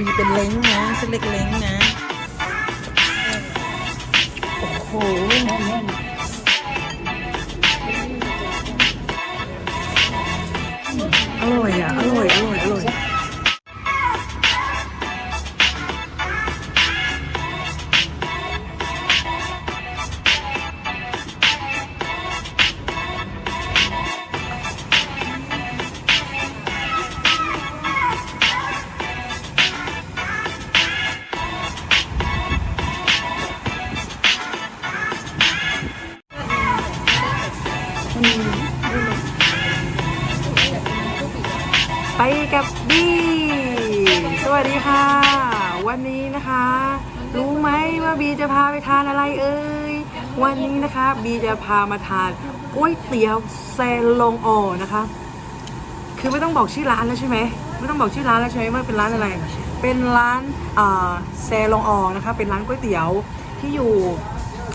บีเป็นเล้งนะเส้นเล็กเล้งนะ โอ้โหอร่อยอะ อร่อย อร่อย ไปกับบีสวัสดีค่ะ วันนี้นะคะ รู้ไหมว่าบีจะพาไปทานอะไรเอ่ยวันนี้นะคะ บีจะพามาทานก๋วยเตี๋ยวแซลงออนะคะ คือไม่ต้องบอกชื่อร้านแล้วใช่ไหมไม่ต้องบอกชื่อร้านแล้วใช่ไหมว่าเป็นร้านอะไร เป็นร้านแซลงออนะคะ เป็นร้านก๋วยเตี๋ยวที่อยู่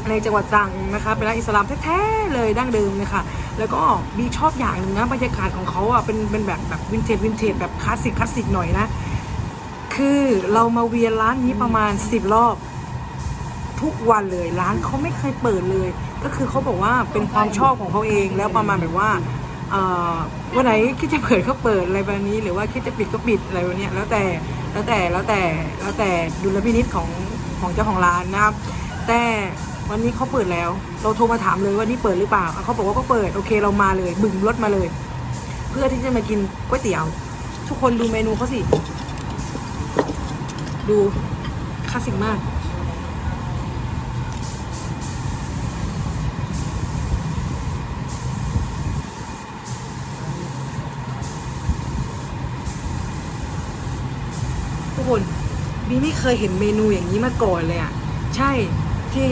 ในจังหวัดตรังนะคะเป็นร้านอิสลามแท้ๆเลยดั้งเดิมเลยค่ะแล้วก็บีชอบอย่างหนึ่งนะบรรยากาศของเขาอะเป็นเป็นแบบแบบวินเทจวินเทจแบบคลาสสิกคลาสสิกหน่อยนะคือเรามาเวียนร้านนี้ประมาณ 10 รอบ ทุกวันเลยร้านเขาไม่เคยเปิดเลย ก็คือเขาบอกว่าเป็นความชอบของเขาเองแล้วประมาณแบบว่าเอ่อวันไหนคิดจะเปิดก็เปิดอะไรแบบนี้ หรือว่าคิดจะปิดก็ปิดอะไรแบบนี้แล้วแต่แล้วแต่แล้วแต่แล้วแต่ดุลพินิจของของเจ้าของร้านนะครับแต่ วันนี้เขาเปิดแล้ว เราโทรมาถามเลยว่านี่เปิดหรือเปล่าเขาบอกว่าก็เปิดโอเคเรามาเลย บึงรถมาเลย เพื่อที่จะมากินก๋วยเตี๋ยว ทุกคนดูเมนูเขาสิ ดูคลาสสิกมากทุกคนบีไม่เคยเห็นเมนูอย่างนี้มาก่อนเลยอะ ใช่ที่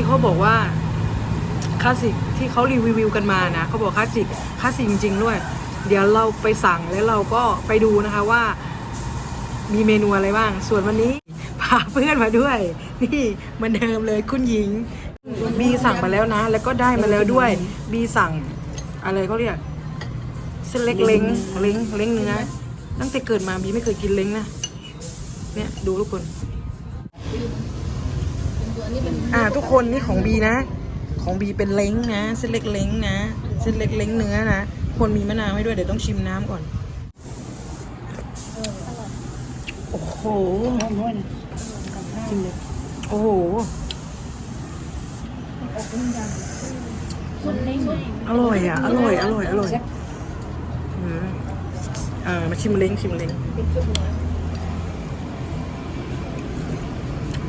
ที่เขาบอกว่าคลาสสิกที่เขารีวิวกันมานะเขาบอกคลาสสิกคลาสสิกจริง ๆ ด้วย เดี๋ยวเราไปสั่งแล้วเราก็ไปดูนะคะว่า มีเมนูอะไรบ้าง ส่วนวันนี้พาเพื่อนมาด้วย นี่เหมือนเดิมเลยคุณหญิง บีสั่งมาแล้วนะ แล้วก็ได้มาแล้วด้วย บีสั่ง อะไรเขาเรียกเส้นเล็กเล้งเล้งเล้งเนื้อตั้งแต่เกิดมาบีไม่เคยกินเล้งนะเนี่ยดูทุกคน อ่าทุกคนนี่ของบีนะ ของบีเป็นเล้งนะเส้นเล็กเล้งนะเส้นเล็กเล้งเนื้อนะควรมีมะนาวให้ด้วยเดี๋ยวต้องชิมน้ำก่อนโอ้โหโอ้โหอร่อยอะอร่อยอร่อยอร่อยอืมอ่ามาชิมเล้งชิมเล้ง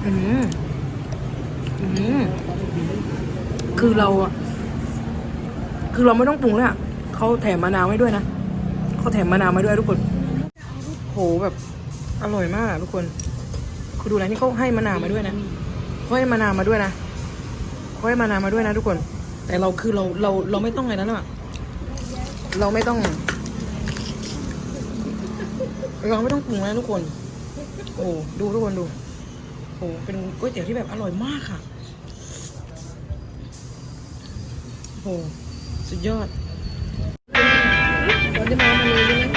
อืมอืม คือเราอะคือเราไม่ต้องปรุงเลยอะเขาแถมมะนาวให้ด้วยนะเขาแถมมะนาวมาด้วยทุกคน โหแบบ อร่อยมากทุกคน คือดูนะนี่เขาให้มะนาวมาด้วยนะเขาให้มะนาวมาด้วยนะเขาให้มะนาวมาด้วยนะทุกคน แต่เราคือเราเราเราไม่ต้องอะไรนั้นอะเราไม่ต้อง เราไม่ต้องปรุงนะทุกคน โอ้ดูทุกคนดู โอ้เป็นก๋วยเตี๋ยวที่แบบอร่อยมากค่ะ โห สุดยอดไม่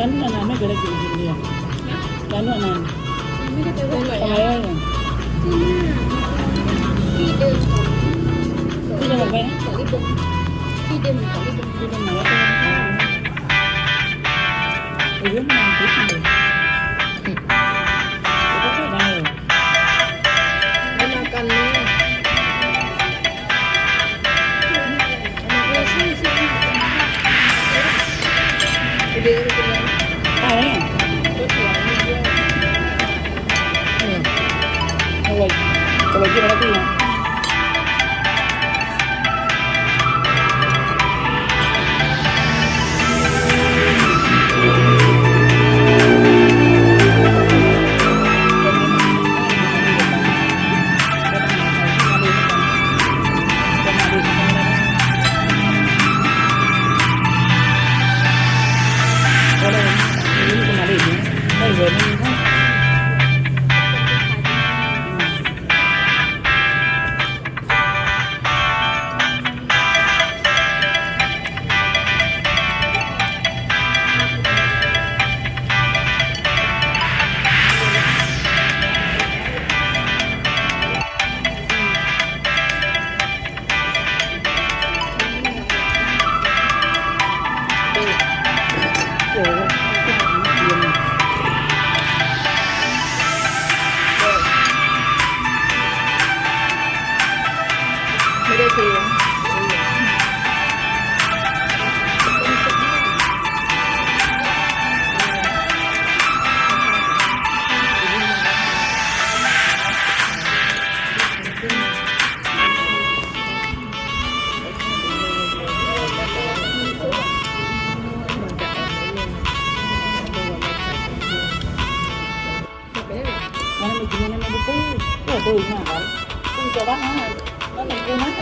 கண்ணு எல்லாமே கிடைக்குது இல்லையா கண்ணு நான் Thank you. อร่อยที่เ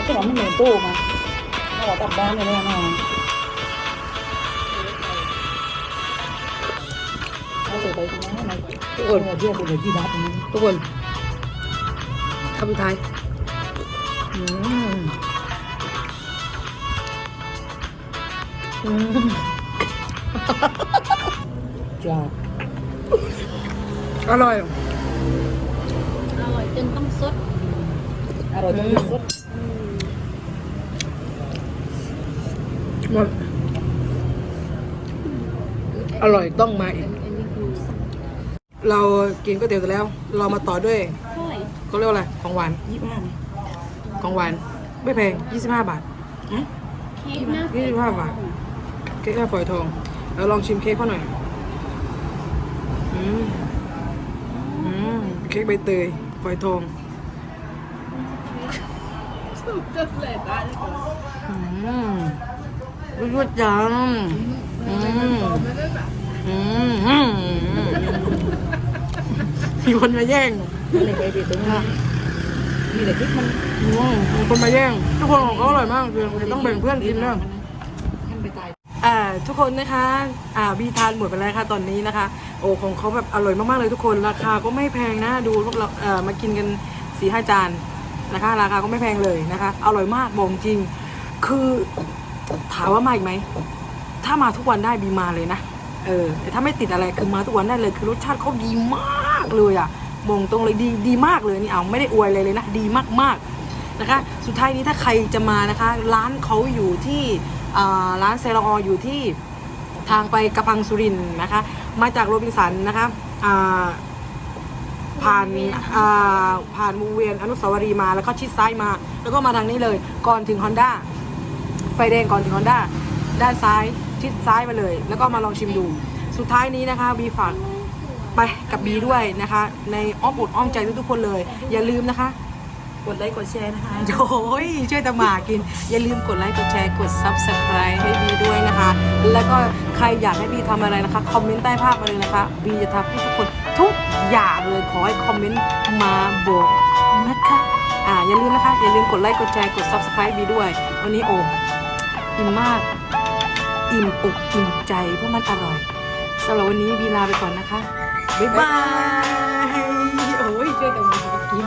กูนะจะบอกมันเหม็นตู้มาเอากลับบ้านเลยนะน้องเอาไปไปตรงนั้นไหนทุกคนเที่ยวไปเลยที่บ้านตรงนี้ทุกคนคำสุดท้ายอืมอืมจ้าอร่อย อร่อยจนต้องซดอร่อยจังเลยสด หมดอร่อยต้องมาอีกอันนี้คือสักเรากินก๋วยเตี๋ยวเสร็จแล้ว เรามาต่อด้วยเท่าไหร่เขาเรียกว่าอะไร ของหวานยี่ห้าไหมของหวาน ไม่แพง25บาทฮะเค้กหน้ายี่สิบห้าบาท เค้กหน้าฝอยทองแล้วลองชิมเค้กเขาหน่อย อืมอืมเค้กใบเตยฝอยทองอืม รู้จังอืมอืมอืมมีคนมาแย่งนี่เลยไปไปตรงนี้นี่แหละที่มันอืมมีคนมาแย่ง ทุกคนของเขาอร่อยมากเดี๋ยต้องแบ่งเพื่อนกินนะท่านไปตายอ่าทุกคนนะคะอ่าบีทานหมดไปแล้วค่ะตอนนี้นะคะ โอ้ของเขาแบบอร่อยมากๆเลยทุกคนราคาก็ไม่แพงนะดูพวกเราเอ่อมากินกันสี่ห้าจานนะคะ ราคาก็ไม่แพงเลยนะคะ อร่อยมากบอกจริง คือ ถามว่ามาอีกไหม ถ้ามาทุกวันได้บีมาเลยนะ เออ แต่ถ้าไม่ติดอะไรคือมาทุกวันได้เลย คือรสชาติเขาดีมากเลยอะบองตรงเลยดีดีมากเลยนี่เอาไม่ได้อวยอะไรเลยนะ ดีมากๆนะคะ สุดท้ายนี้ถ้าใครจะมานะคะ ร้านเขาอยู่ที่ร้านเซรออยู่ที่ทางไปกระพังสุรินนะคะ มาจากโรบินสันนะคะผ่านผ่านวงเวียนอนุสาวรีย์มาแล้วก็ชิดซ้ายมา แล้วก็มาทางนี้เลย ก่อนถึง Honda ไฟแดงก่อนถึง Honda ด้านซ้ายชิดซ้ายมาเลย แล้วก็มาลองชิมดู สุดท้ายนี้นะคะบีฝากไปกับบีด้วยนะคะ ในอ้อมอกอ้อมใจทุกๆคนเลย อย่าลืมนะคะกดไลค์กดแชร์นะคะโอ้ยช่วยตะหมากิน อย่าลืมกดไลค์กดแชร์กด subscribe ให้บีด้วยนะคะ แล้วก็ใครอยากให้บีทำอะไรนะคะ คอมเมนต์ใต้ภาพมาเลยนะคะ บีจะทำให้ทุกคนทุกอย่างเลยขอให้คอมเมนต์มาบอกนะคะ อ่าอย่าลืมนะคะ อย่าลืมกดไลค์กดแชร์กด subscribe บีด้วย วันนี้โอ้ อิ่มมาก อิ่มอกอิ่มใจเพราะมันอร่อยสำหรับวันนี้บีลาไปก่อนนะคะ บ๊ายบาย โอ้ยช่วยตะหมากิน